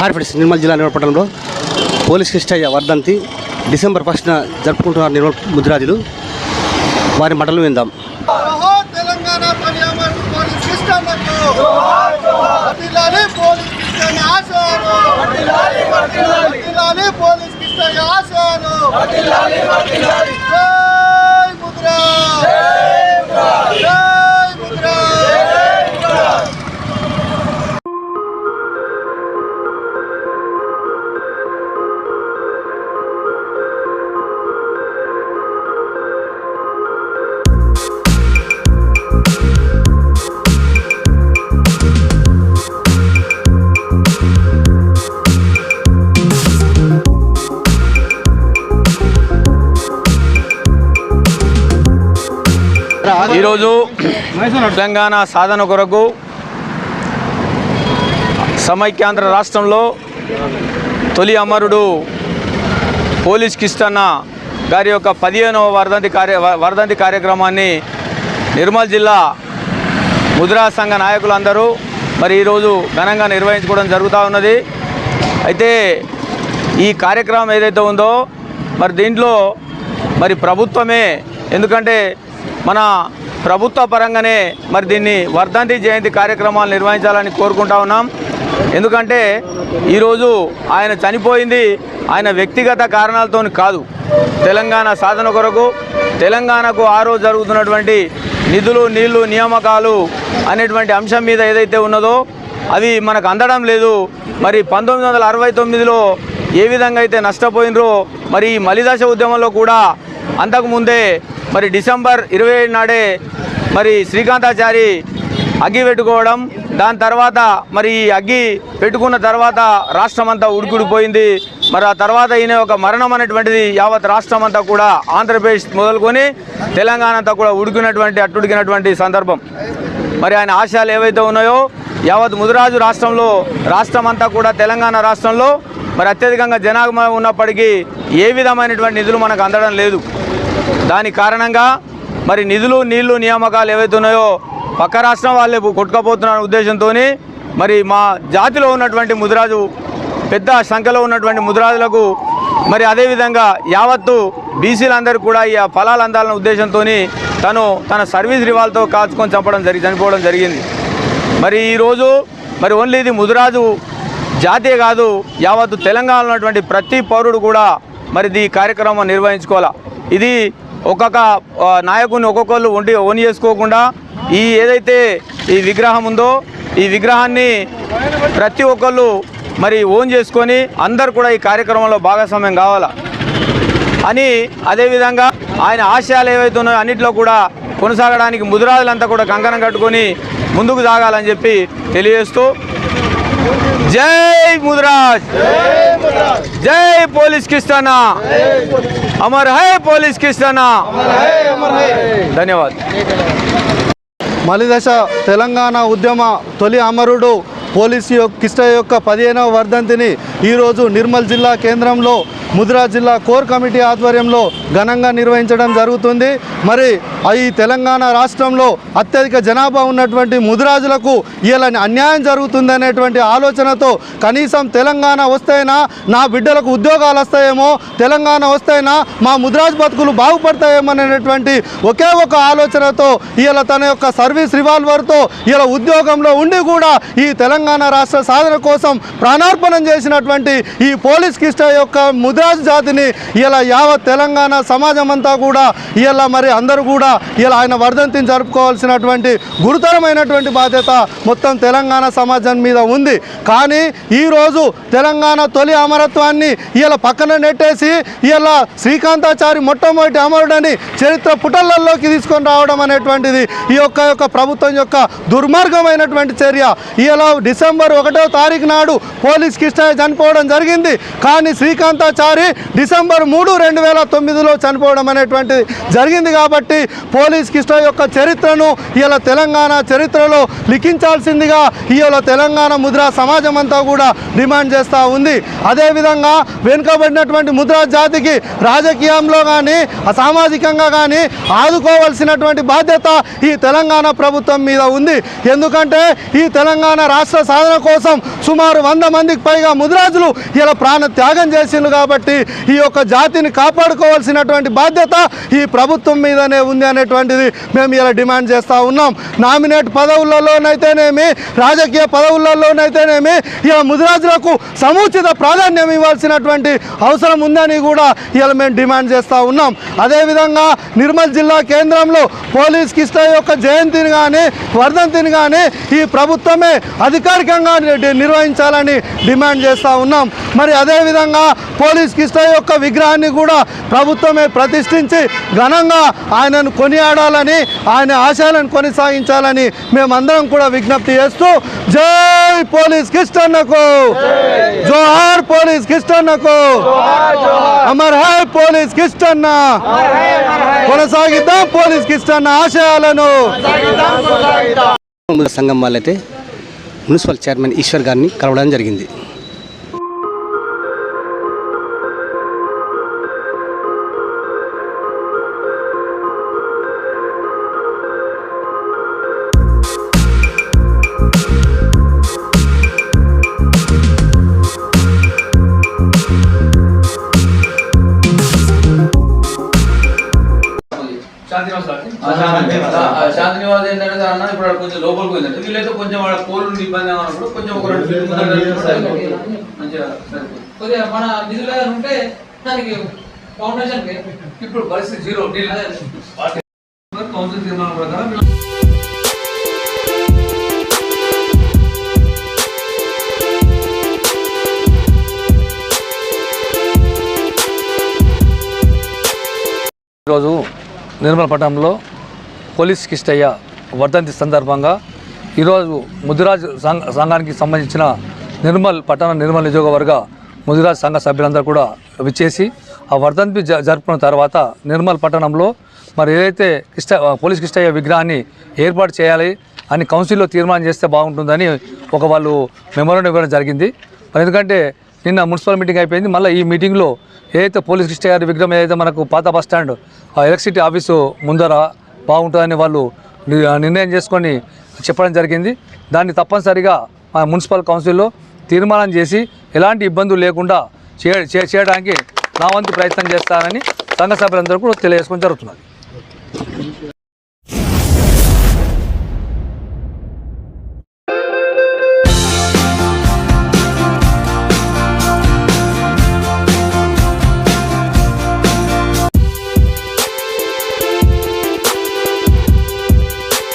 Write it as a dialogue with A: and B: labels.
A: హార్ఫిడ్స్ నిర్మల్ జిల్లా నిర్మల్ పట్టణంలో పోలీస్ కృష్ణయ్య వర్ధంతి డిసెంబర్ ఫస్ట్న జరుపుకుంటున్నారు నిర్మల్ ముద్రాజులు. వారి మటలు విందాం.
B: జోహార్
C: ఈరోజు తెలంగాణ సాధన కొరకు సమైక్యాంధ్ర రాష్ట్రంలో తొలి అమరుడు పోలీస్ కిష్టన్న గారి యొక్క పదిహేనవ వర్ధంతి కార్య వర్ధంతి కార్యక్రమాన్ని నిర్మల్ జిల్లా ముద్రా సంఘ నాయకులందరూ మరి ఈరోజు ఘనంగా నిర్వహించుకోవడం జరుగుతూ ఉన్నది. అయితే ఈ కార్యక్రమం ఏదైతే ఉందో మరి దీంట్లో మరి ప్రభుత్వమే ఎందుకంటే మన ప్రభుత్వ పరంగానే మరి దీన్ని వర్ధంతి జయంతి కార్యక్రమాలు నిర్వహించాలని కోరుకుంటా ఉన్నాం. ఎందుకంటే ఈరోజు ఆయన చనిపోయింది. ఆయన వ్యక్తిగత కారణాలతో కాదు. తెలంగాణ సాధన కొరకు తెలంగాణకు ఆ రోజు జరుగుతున్నటువంటి నిధులు నీళ్ళు నియామకాలు అనేటువంటి అంశం మీద ఏదైతే ఉన్నదో అవి మనకు అందడం లేదు. మరి పంతొమ్మిది వందల అరవై తొమ్మిదిలో ఏ విధంగా అయితే నష్టపోయినరో మరి ఈ మలిదశ ఉద్యమంలో కూడా అంతకుముందే మరి డిసెంబర్ ఇరవై ఏడు నాడే మరి శ్రీకాంతాచారి అగ్గి పెట్టుకోవడం దాని తర్వాత మరి ఈ అగ్గి పెట్టుకున్న తర్వాత రాష్ట్రం అంతా ఉడికిడిపోయింది మరి ఆ తర్వాత ఈయన ఒక మరణం అనేటువంటిది యావత్ రాష్ట్రం అంతా కూడా ఆంధ్రప్రదేశ్ మొదలుకొని తెలంగాణ అంతా కూడా ఉడికినటువంటి అట్టుడికినటువంటి సందర్భం. మరి ఆయన ఆశయాలు ఏవైతే ఉన్నాయో యావత్ ముదిరాజు రాష్ట్రంలో రాష్ట్రం అంతా కూడా తెలంగాణ రాష్ట్రంలో మరి అత్యధికంగా జనాభా ఉన్నప్పటికీ ఏ విధమైనటువంటి నిధులు మనకు అందడం లేదు. దాని కారణంగా మరి నిధులు నీళ్ళు నియామకాలు ఏవైతే ఉన్నాయో పక్క రాష్ట్రం వాళ్ళే కొట్టుకపోతున్న ఉద్దేశంతో మరి మా జాతిలో ఉన్నటువంటి ముదిరాజు పెద్ద సంఖ్యలో ఉన్నటువంటి ముదిరాజులకు మరి అదేవిధంగా యావత్తు బీసీలందరూ కూడా ఈ ఫలాలు అందాలన్న ఉద్దేశంతో తను తన సర్వీస్ రివాల్తో కాచుకొని చంపడం జరిగి చనిపోవడం జరిగింది. మరి ఈరోజు మరి ఓన్లీ ఇది ముదిరాజు జాతీయ కాదు యావత్తు తెలంగాణలో ఉన్నటువంటి ప్రతి పౌరుడు కూడా మరి ఈ కార్యక్రమం నిర్వహించుకోవాలా? ఇది ఒక్కొక్క నాయకుని ఒక్కొక్కరు వండి ఓన్ చేసుకోకుండా ఈ ఏదైతే ఈ విగ్రహం ఉందో ఈ విగ్రహాన్ని ప్రతి ఒక్కళ్ళు మరి ఓన్ చేసుకొని అందరు కూడా ఈ కార్యక్రమంలో భాగస్వామ్యం కావాలా? అని అదేవిధంగా ఆయన ఆశయాలు ఏవైతే ఉన్నాయో అన్నింటిలో కూడా కొనసాగడానికి ముదురాజులంతా కూడా కంకణం కట్టుకొని ముందుకు సాగాలని చెప్పి తెలియజేస్తూ జై ముదురాజ్! జై పోలీస్ కిస్తానా! అమర్ హై పోలీస్ కిస్తానా ధన్యవాద్
B: మలిదశ తెలంగాణ ఉద్యమ తొలి అమరుడు పోలీసు యొక్క కిష్ట యొక్క పదిహేనవ వర్ధంతిని ఈరోజు నిర్మల్ జిల్లా కేంద్రంలో ముదిరా జిల్లా కోర్ కమిటీ ఆధ్వర్యంలో ఘనంగా నిర్వహించడం జరుగుతుంది. మరి ఈ తెలంగాణ రాష్ట్రంలో అత్యధిక జనాభా ఉన్నటువంటి ముదిరాజులకు ఇలా అన్యాయం జరుగుతుందనేటువంటి ఆలోచనతో కనీసం తెలంగాణ వస్తేనా నా బిడ్డలకు ఉద్యోగాలు వస్తాయేమో తెలంగాణ వస్తేనా మా ముదిరాజు బతుకులు బాగుపడతాయేమో అనేటువంటి ఒకే ఒక ఆలోచనతో ఇలా తన యొక్క సర్వీస్ రివాల్వర్తో ఇలా ఉద్యోగంలో ఉండి కూడా ఈ తెలంగాణ రాష్ట్ర సాధన కోసం ప్రాణార్పణం చేసినటువంటి ఈ పోలీస్ కిష్ట యొక్క ముద్రాజు జాతిని ఇలా యావత్ తెలంగాణ సమాజం అంతా కూడా ఇలా మరి అందరూ కూడా ఇలా ఆయన వర్ధంతిని జరుపుకోవాల్సినటువంటి గురుతరమైనటువంటి బాధ్యత మొత్తం తెలంగాణ సమాజం మీద ఉంది. కానీ ఈరోజు తెలంగాణ తొలి అమరత్వాన్ని ఇలా పక్కన నెట్టేసి ఇలా శ్రీకాంతాచారి మొట్టమొదటి అమరుడని చరిత్ర పుటలల్లోకి తీసుకొని రావడం అనేటువంటిది ఈ యొక్క యొక్క ప్రభుత్వం యొక్క దుర్మార్గమైనటువంటి చర్య. ఇలా డిసెంబర్ ఒకటో తారీఖు నాడు పోలీస్ కిష్టయ్య చనిపోవడం జరిగింది. కానీ శ్రీకాంతాచారి డిసెంబర్ మూడు రెండు వేల తొమ్మిదిలో చనిపోవడం అనేటువంటిది జరిగింది కాబట్టి పోలీస్ కిష్టయ్య యొక్క చరిత్రను ఇలా తెలంగాణ చరిత్రలో లిఖించాల్సిందిగా ఇవాళ తెలంగాణ ముద్రా సమాజం అంతా కూడా డిమాండ్ చేస్తూ ఉంది. అదేవిధంగా వెనుకబడినటువంటి ముద్రా జాతికి రాజకీయంలో కానీ సామాజికంగా కానీ ఆదుకోవాల్సినటువంటి బాధ్యత ఈ తెలంగాణ ప్రభుత్వం మీద ఉంది. ఎందుకంటే ఈ తెలంగాణ రాష్ట్ర సాధన కోసం సుమారు వంద మందికి పైగా ముద్రాజులు ఇలా ప్రాణ త్యాగం చేసిండ్రు కాబట్టి ఈ యొక్క జాతిని కాపాడుకోవాల్సినటువంటి బాధ్యత ఈ ప్రభుత్వం మీదనే ఉంది అనేటువంటిది మేము ఇలా డిమాండ్ చేస్తూ ఉన్నాం. నామినేట్ పదవులలోనైతేనేమి రాజకీయ పదవులలోనైతేనేమి ఇలా ముదిరాజులకు సముచిత ప్రాధాన్యం ఇవ్వాల్సినటువంటి అవసరం ఉందని కూడా ఇలా మేము డిమాండ్ చేస్తూ ఉన్నాం. అదేవిధంగా నిర్మల్ జిల్లా కేంద్రంలో పోలీస్ కిస్తాయి యొక్క జయంతిని కానీ వర్ధంతిని కానీ ఈ ప్రభుత్వమే అధికారికంగా నిర్వహించాలని డిమాండ్ చేస్తూ ఉన్నాం. మరి అదేవిధంగా పోలీస్ కిష్టయ్య యొక్క విగ్రహాన్ని కూడా ప్రభుత్వమే ప్రతిష్ఠించి ఘనంగా ఆయనను కొనియాడాలని ఆయన ఆశయాలను కొనసాగించాలని మేమందరం కూడా విజ్ఞప్తి చేస్తూ జై పోలీస్ కిష్టన్నకు! జోహార్ పోలీస్ కిష్టన్నకు! అమర్ హై పోలీస్ కిష్టన్న! కొనసాగిద్దాం పోలీస్ కిష్టన్న ఆశయాలను!
A: సంఘం వాళ్ళైతే మున్సిపల్ చైర్మన్ ఈశ్వర్ గారిని కలవడం జరిగింది.
C: అన్న ఇప్పుడు కొంచెం లోపలికి పోయిందంటే వీళ్ళైతే కొంచెం వాళ్ళ పోలు ఇబ్బంది అన్నప్పుడు కొంచెం ఒక రెండు మంచిగా సరిపోతుంది.
D: కొద్దిగా మన నిధులు ఉంటే దానికి ఫౌండేషన్కి
C: ఇప్పుడు పరిస్థితి జీరో. కౌన్సిల్ తీర్మానం ప్రకారం
E: ఈరోజు నిర్మల్ పట్టణంలో పోలీస్ కిష్టయ్య వర్ధంతి సందర్భంగా ఈరోజు ముదిరాజ్ సంఘ సంఘానికి సంబంధించిన నిర్మల్ పట్టణ నిర్మల్ నియోజకవర్గ ముదిరాజ్ సంఘ సభ్యులందరూ కూడా విచ్చేసి ఆ వర్ధంతి జ జరుపుకున్న తర్వాత నిర్మల్ పట్టణంలో మరి ఏదైతే కృష్ణ పోలీస్ కృష్ణయ్య విగ్రహాన్ని ఏర్పాటు చేయాలి అని కౌన్సిల్లో తీర్మానం చేస్తే బాగుంటుందని ఒక వాళ్ళు మెమోరం ఇవ్వడం జరిగింది. మరి ఎందుకంటే నిన్న మున్సిపల్ మీటింగ్ అయిపోయింది. మళ్ళీ ఈ మీటింగ్లో ఏదైతే పోలీస్ కృష్ణ గారి విగ్రహం ఏదైతే మనకు పాత బస్ స్టాండ్ ఆ ఎలక్ట్రిసిటీ ఆఫీసు ముందర బాగుంటుందని వాళ్ళు నిర్ణయం చేసుకొని చెప్పడం జరిగింది. దాన్ని తప్పనిసరిగా మా మున్సిపల్ కౌన్సిల్లో తీర్మానం చేసి ఎలాంటి ఇబ్బందులు లేకుండా చే చే- చేయడానికి నా వంతు ప్రయత్నం చేస్తానని సంఘ సభ్యులందరూ కూడా తెలియజేసుకొని జరుగుతున్నది.